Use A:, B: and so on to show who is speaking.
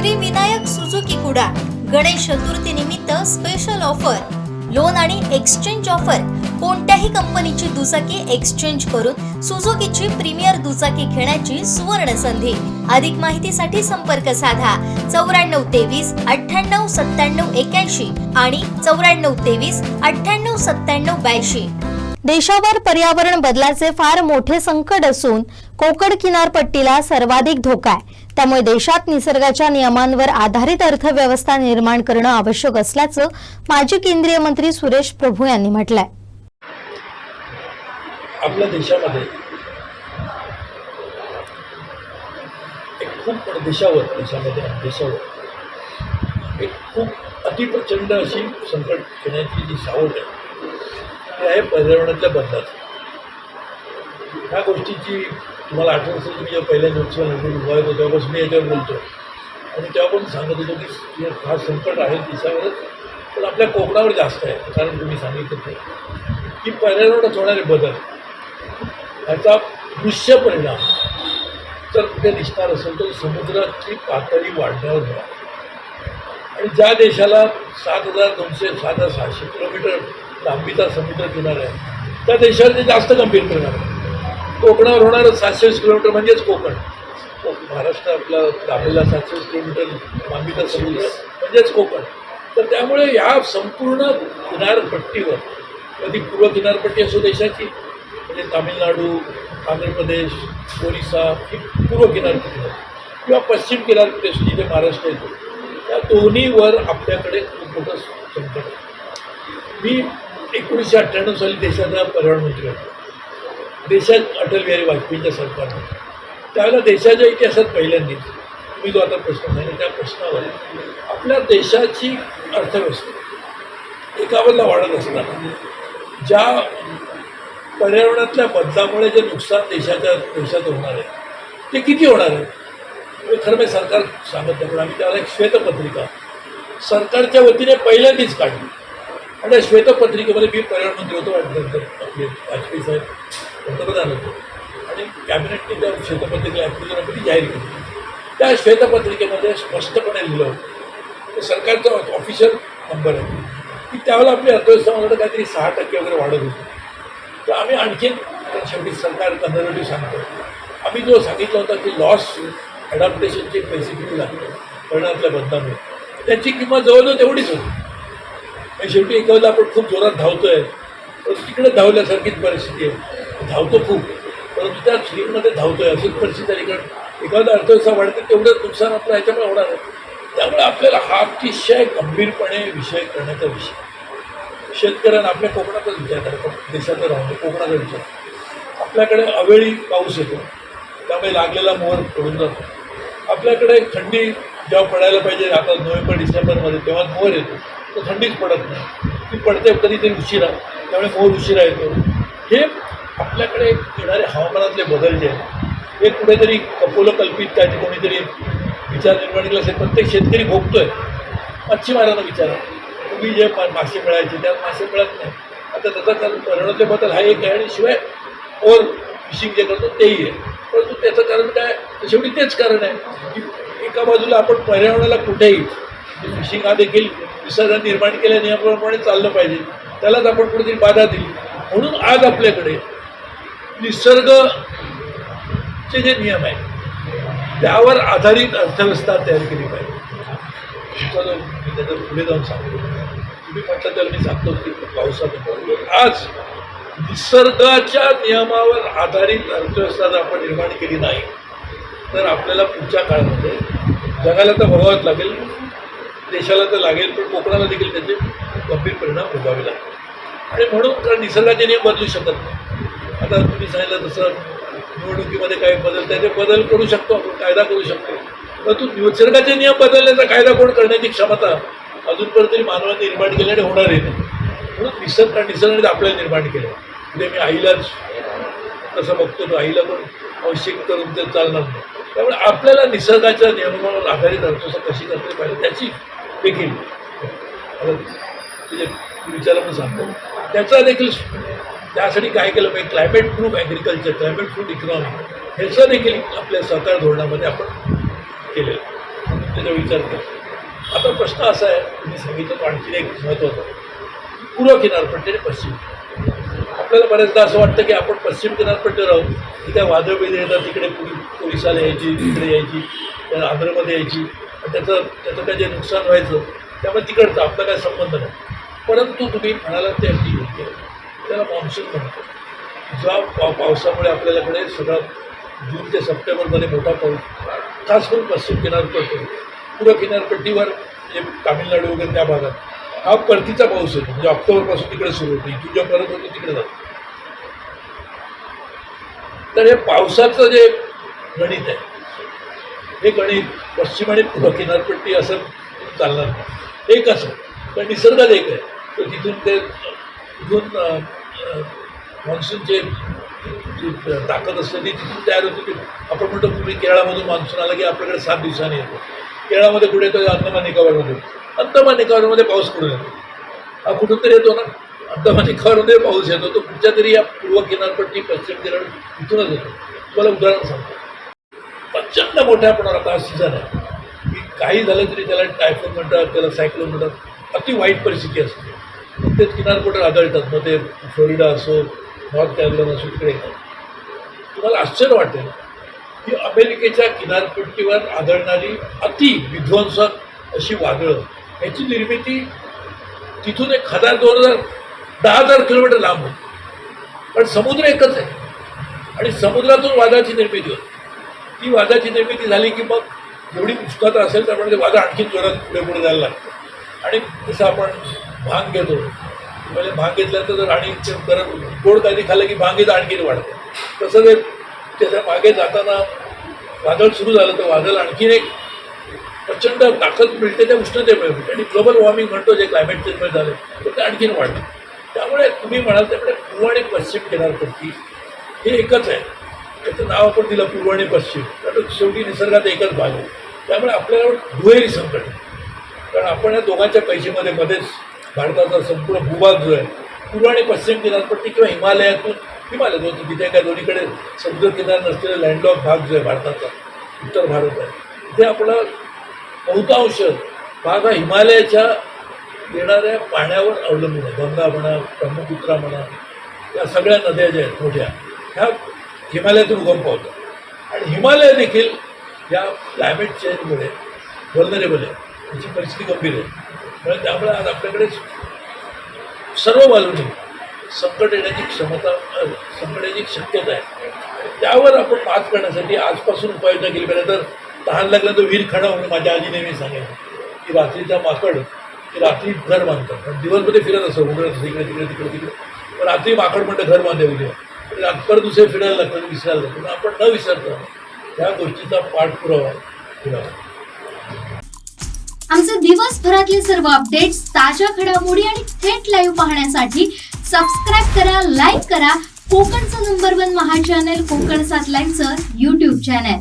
A: Shri Vinayak Suzuki कुडा गणेश चतुर्थी निमित्त special offer loan आणि exchange offer कोणत्याही कंपनीची दुचाकी एक्सचेंज करून सुझुकीची प्रीमियर दुचाकी घेण्याची सुवर्ण संधी. अधिक माहितीसाठी संपर्क साधा. चौऱ्याण्णव तेवीस अठ्ठ्याण्णव सत्त्याण्णव एक्याऐंशी आणि चौऱ्याण्णव तेवीस अठ्ठ्याण्णव सत्त्याण्णव ब्याऐंशी. देशावर पर्यावरण बदलाचे फार मोठे संकट असून कोकण किनारपट्टीला सर्वाधिक धोका आहे. त्यामुळे देशात निसर्गाच्या नियमांवर आधारित अर्थव्यवस्था निर्माण करणं आवश्यक असल्याचं माजी केंद्रीय मंत्री सुरेश प्रभू यांनी म्हटलंय.
B: आपल्या देशामध्ये एक खूप देशावर देशामध्ये देशावर एक खूप अतिप्रचंड अशी संकट येण्याची जी सावड आहे हे आहे पर्यावरणातल्या बदलात. ह्या गोष्टीची तुम्हाला आठवण असेल की मी जेव्हा पहिल्या लोकसभा म्हणजे उभा होतो तेव्हापासून मी याच्यावर बोलतो आणि तेव्हा पण सांगत होतो की हा फार संकट आहे दिसावरच पण आपल्या कोकणावर जास्त आहे कारण तुम्ही सांगितलं ते. की पर्यावरणात होणारे बदल ह्याचा दृश्य परिणाम जर कुठे दिसणार असेल तर समुद्राची पातळी वाढण्यावर होणार. आणि ज्या देशाला सात हजार दोनशे सात हजार सहाशे किलोमीटर लांबीचा समुद्र किनारा आहे. त्या देशावर ते जास्त गंभीर परिणाम आहे. कोकणावर होणारं सातशे किलोमीटर म्हणजेच कोकण. महाराष्ट्र आपला लांबीला सातशे किलोमीटर लांबीचा समुद्र म्हणजेच कोकण. तर त्यामुळे ह्या संपूर्ण किनारपट्टीवर कधी पूर्व किनारपट्टी असो देशाची म्हणजे तामिळनाडू आंध्र प्रदेश ओरिसा ही पूर्व किनारपट्टी आहे. किंवा पश्चिम किनारपट्टी असो जिथे महाराष्ट्र येतो. त्या दोन्हीवर आपल्याकडे खूप मोठं संकट आहे. मी एकोणीसशे अठ्ठ्याण्णव साली देशाचा पर्यावरणमंत्री होता. देशात अटल बिहारी वाजपेयीच्या सरकारनं त्यावेळेला देशाच्या इतिहासात पहिल्यांदाच मी जो आता प्रश्न झाला त्या प्रश्नावर आपल्या देशाची अर्थव्यवस्था एकावरला वाढत असताना ज्या पर्यावरणातल्या बदलामुळे जे नुकसान देशाच्या देशात होणार आहे ते किती होणार आहे? खरं म्हणजे सरकार सांगत नाही पण आम्ही त्याला एक श्वेतपत्रिका सरकारच्या वतीने पहिल्यांदाच काढली. आणि त्या श्वेतपत्रिकेमध्ये मी पर्यावरण मंत्री होतो वाटल्यानंतर आपले वाजपेयी साहेब पंतप्रधान होते. आणि कॅबिनेटने त्या श्वेतपत्रिकेला ॲप्लिकेशनमध्ये जाहीर केली. त्या श्वेतपत्रिकेमध्ये स्पष्टपणे लिहिलं होतं ते सरकारचा ऑफिशियल नंबर आहे. की त्यावेळेला आपली अर्थव्यवस्था मला काहीतरी सहा टक्के वगैरे वाढत होती. तर आम्ही आणखीन शेवटी सरकार कन्झर्वेटिव्ह सांगतो. आम्ही जो सांगितलं होता की लॉस ॲडॅप्टेशनचे पैसे किती लागतात परिणामातल्या बदलामुळे. त्याची किंमत जवळजवळ तेवढीच होती. आणि शेवटी एखादा आपण खूप जोरात धावतोय. परंतु तिकडे धावल्यासारखीच परिस्थिती आहे. धावतो खूप. परंतु त्या स्लिपमध्ये धावतोय अशीच परिस्थिती आहे. कारण एखादा अर्थव्यवस्था वाढते तेवढंच नुकसान आपलं ह्याच्यामुळे होणार आहे. त्यामुळे आपल्याला हा अतिशय गंभीरपणे विषय करण्याचा विषय. शेतकऱ्यांना आपल्या कोकणातच विचार करा. देशात राहून कोकणाचा विचार आपल्याकडे अवेळी पाऊस येतो. त्यामुळे लागलेला मोहर पडून जातो. आपल्याकडे थंडी जेव्हा पडायला पाहिजे आता नोव्हेंबर डिसेंबरमध्ये तेव्हा मोहर येतो. तर थंडीच पडत नाही. ती पडते कधीतरी उशिरा त्यामुळे मोहर उशिरा येतो. हे आपल्याकडे येणारे हवामानातले बदल जे आहेत हे कुठेतरी कपोलकल्पित काय कोणीतरी विचार निर्माण केला असेल प्रत्येक शेतकरी भोगतोय. मच्छीमारांना विचारा तुम्ही जे मा- मासे मिळायचे त्यात मासे मिळत नाही. आता त्याचा कारण पर्यावरणातले बदल हा एक आहे आणि शिवाय ओव्हर फिशिंग जे करतो तेही आहे. परंतु त्याचं कारण काय? शेवटी तेच कारण आहे की एका बाजूला आपण पर्यावरणाला कुठेही म्हणजे फिशिंग हा देखील निसर्गाने निर्माण केल्या नियमाप्रमाणे चाललं पाहिजे. त्यालाच आपण कुठेतरी बाधा दिली. म्हणून आज आपल्याकडे निसर्गचे जे नियम आहेत त्यावर आधारित अर्थव्यवस्था तयार केली पाहिजे. तुमचा त्याच्या पुढे जाऊन सांगतो. तुम्ही म्हटलं तर मी सांगतो की पावसात आज निसर्गाच्या नियमावर आधारित अर्थव्यवस्था जर आपण निर्माण केली नाही तर आपल्याला पुढच्या काळामध्ये जगाला तर भोगावंच लागेल. देशाला तर लागेल पण कोकणाला देखील त्याचे गंभीर परिणाम भोगावे लागतात. आणि म्हणून कारण निसर्गाचे नियम बदलू शकत नाही. आता तुम्ही सांगितलं तसं निवडणुकीमध्ये काही बदल त्याचे बदल करू शकतो आपण कायदा करू शकतो. परंतु निसर्गाचे नियम बदलण्याचा कायदा कोण करण्याची क्षमता अजूनपर्यंत तरी मानवाने निर्माण केली आणि होणारही नाही म्हणून निसर्ग निसर्गाने आपल्याला निर्माण केलं. म्हणजे मी आईलाच तसं बघतो तो आईला पण आवश्यक करून ते चालणार नाही. त्यामुळे आपल्याला निसर्गाच्या नियमावर आधारित अर्थव्यवस्था कशी करता पाहिजे त्याची देखील आता विचार पण सांगतो. त्याचा देखील त्यासाठी काय केलं पाहिजे? Climate proof agriculture climate proof economy ह्याचं देखील आपल्या सरकार धोरणामध्ये आपण केलेलं त्याचा विचार करतो आता प्रश्न असा आहे तुम्ही सांगितलं तो आणखीन एक महत्त्वाचा पूर्व किनारपट्टी आणि पश्चिम आपल्याला बऱ्याचदा असं वाटतं की आपण पश्चिम किनारपट्टीवर आहोत तिथे वादळ बिदळ येतात तिकडे पोलीस पोलिसाला यायची तिकडे यायची आंध्रमध्ये यायची. त्याचं त्याचं काय जे नुकसान व्हायचं त्यामुळे तिकडचं आपला काय संबंध नाही. परंतु तुम्ही म्हणालात ते अगदी योग्य त्याला मान्सून म्हणतो ज्या पाव पावसामुळे आपल्याकडे सगळा जून ते सप्टेंबरमध्ये मोठा पाऊस खास करून पश्चिम किनारपट्टी पूर्व किनारपट्टीवर जे तामिळनाडू वगैरे त्या भागात हा परतीचा पाऊस येतो. म्हणजे ऑक्टोबरपासून तिकडे सुरू होतो. इथून जेव्हा परत होतो तिकडे जातो. तर हे पावसाचं जे गणित आहे हे गणित पश्चिम आणि पूर्व किनारपट्टी असं चालणार नाही. एक असं. पण निसर्गात एक आहे. तर तिथून ते तिथून मान्सूनचे जी ताकद असते ती तिथून तयार होते ती आपण म्हणतो पूर्वी केरळामधून मान्सून आला की आपल्याकडे सात दिवसांनी येतो. केरळामध्ये कुठे येतो? अंदमान निकोबारमध्ये अंदमान निकोबारमध्ये पाऊस कुठून येतो. हा कुठून तरी येतो ना? अंदमान निकोबारमध्ये पाऊस येतो. तो कुठच्या तरी या पूर्व किनारपट्टी पश्चिम किनार इथूनच येतो. तुम्हाला उदाहरण सांगतो. प्रचंड मोठ्या प्रमाणात हा सीझन आहे. की काही झालं तरी त्याला टायफोन म्हणतात त्याला सायक्लोन म्हणतात अति वाईट परिस्थिती असते. ते किनारपट्टीवर आढळतात मग ते फ्लोरिडा असो नॉर्थ कॅरोलायना असो तिकडे येतात. तुम्हाला आश्चर्य वाटेल की अमेरिकेच्या किनारपट्टीवर आढळणारी अति विध्वंसक अशी वादळं याची निर्मिती तिथून एक हजार दोन हजार दहा हजार किलोमीटर लांब होती. पण समुद्र एकच आहे. आणि समुद्रातून वादळाची निर्मिती होती. ती वादाची निर्मिती झाली की मग एवढी उष्णता असेल त्यामुळे ते म्हणजे वादळ आणखी जोरात पुढे पुढे जायला लागतं. आणि जसं आपण भांग घेतो म्हणजे भांग घेतल्यानंतर जर आणि परत गोड काहीतरी खाल्लं की भांगेचं आणखीन वाढतं. तसं ते त्याच्यामागे जाताना वादळ सुरू झालं तर वादळ आणखीन एक प्रचंड ताकद मिळते त्या उष्णतेमुळे. मिळते आणि ग्लोबल वॉर्मिंग म्हणतो जे क्लायमेट चेंजमुळे झालं तर ते आणखीन वाढतं. त्यामुळे तुम्ही म्हणाल त्यामुळे पूर्व आणि पश्चिम किनारपट्टी हे एकच आहे. त्याचं नाव आपण दिलं पूर्व आणि पश्चिम. कारण शेवटी निसर्गात एकच भाग आहे. त्यामुळे आपल्याला दुहेरी संकट कारण आपण या दोघांच्या पैशीमध्ये मध्येच भारताचा संपूर्ण भूभाग जो आहे पूर्व आणि पश्चिम किनारपट्टी किंवा हिमालयातून हिमालय जो तिथे काय दोन्हीकडे समुद्र किनार नसलेला लँडलॉक भाग जो आहे भारताचा उत्तर भारत आहे. तिथे आपला बहुतांश भाग हा हिमालयाच्या येणाऱ्या पाण्यावर अवलंबून आहे. गंगा म्हणा ब्रह्मपुत्रा म्हणा या सगळ्या नद्या ज्या आहेत मोठ्या ह्या हिमालयातून उगम पावतात आणि हिमालय देखील या क्लायमेट चेंजमुळे वल्नरेबल आहे. त्याची परिस्थिती गंभीर आहे. म्हणजे त्यामुळे आज आपल्याकडे सर्व बाजूने संकट येण्याची क्षमता संकट येण्याची शक्यता आहे. त्यावर आपण मात करण्यासाठी आजपासून उपाययोजना केली पाहिजे. तर तहान लागलं तर विहीर खडा म्हणून माझ्या आजी नेहमी सांगेल की रात्रीचा माकड की रात्री घर बांधतात. पण दिवसमध्ये फिरत असं उघडत असं इकडे तिकडे तिकडे तिकडे. पण रात्री माकड म्हणतं घर बांधे उद्या आणि रात- दुसरे फिरायला लागतात विसरायला लागतात आपण न विसरता त्या गोष्टीचा पाठपुरावा केला.
C: आमचे दिवसभरातले सर्व अपडेट्स ताज्या घडामोडी आणि थेट लाईव्ह पाहण्यासाठी सबस्क्राईब करा लाईक करा. कोकणचं नंबर वन महा चॅनल कोकण सात लाईनचं युट्यूब चॅनल